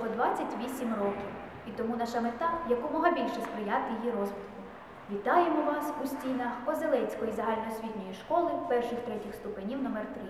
всього 28 років, і тому наша мета якомога більше сприяти її розвитку. Вітаємо вас у стінах Озелецької загальноосвітньої школи перших третіх ступенів номер 3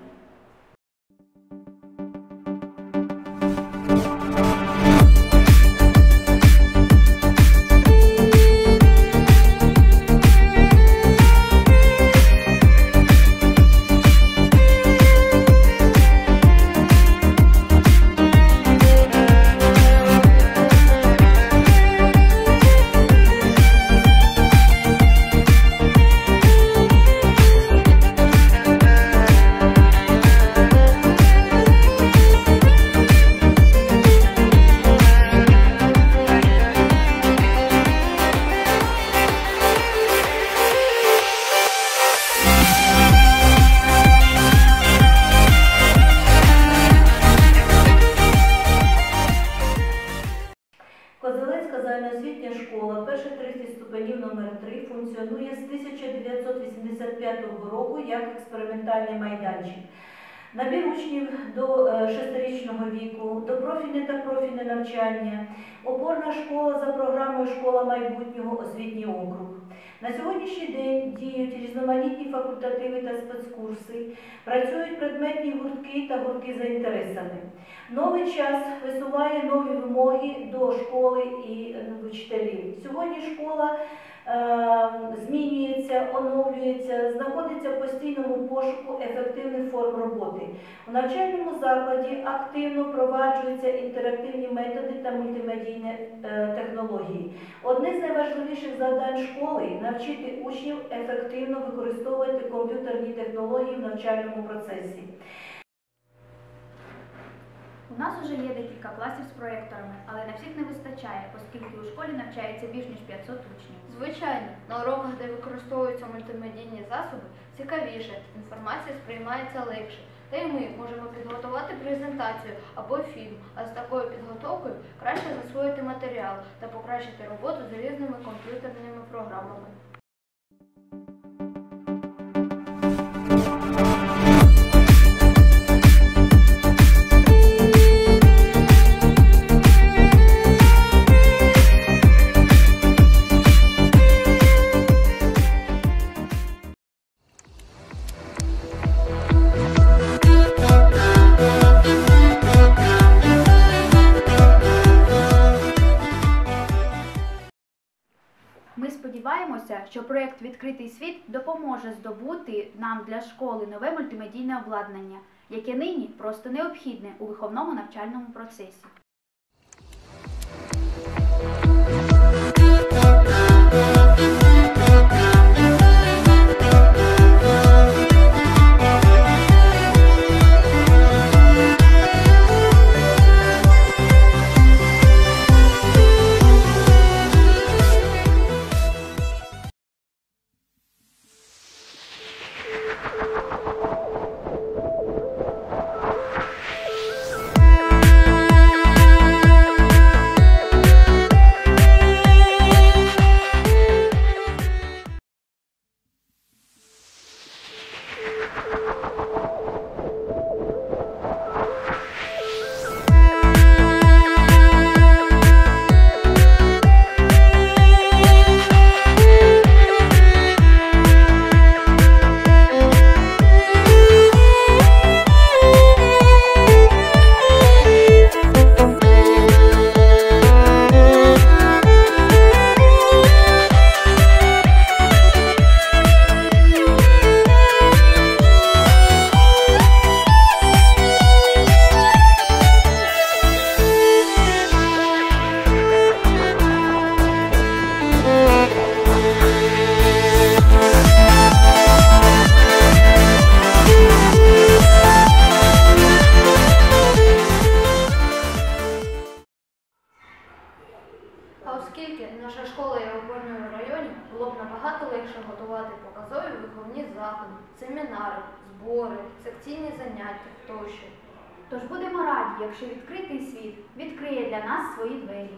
загальноосвітня школа перших 30 ступенів номер 3 функціонує з 1985 року як експериментальний майданчик. Набір учнів до е, шестирічного віку, до профільне та профільне навчання, опорна школа за програмою Школа майбутнього освітній округ. На сьогоднішній день діють різноманітні факультативи та спецкурси, працюють предметні гуртки та гуртки за інтересами. Новий час висуває нові вимоги до школи і е, вчителів. Сьогодні школа е, змінюється, оновлюється, знаходиться в постійному пошуку ефективних форм роботи. У навчальному закладі активно впроваджуються інтерактивні методи та мультимедійні е, технології. Одне з найважливіших завдань школи навчити учнів ефективно використовувати комп'ютерні технології в навчальному процесі. У нас уже є декілька класів з проєкторами, але на всіх не вистачає, оскільки у школі навчається більш ніж 500 учнів. Звичайно, на уроках, де використовуються мультимедійні засоби, цікавіше, інформація сприймається легше. Та й ми можемо підготувати презентацію або фільм, а з такою підготовкою краще засвоїти матеріал та покращити роботу з різними комп'ютерними програмами. Сподіваємося, що проєкт Відкритий світ допоможе здобути нам для школи нове мультимедійне обладнання, яке нині просто необхідне у виховному навчальному процесі. Набагато готувати показові виховні заходи, семінари, збори, секційні заняття тощо. Тож будемо раді, якщо відкритий світ відкриє для нас свої двері.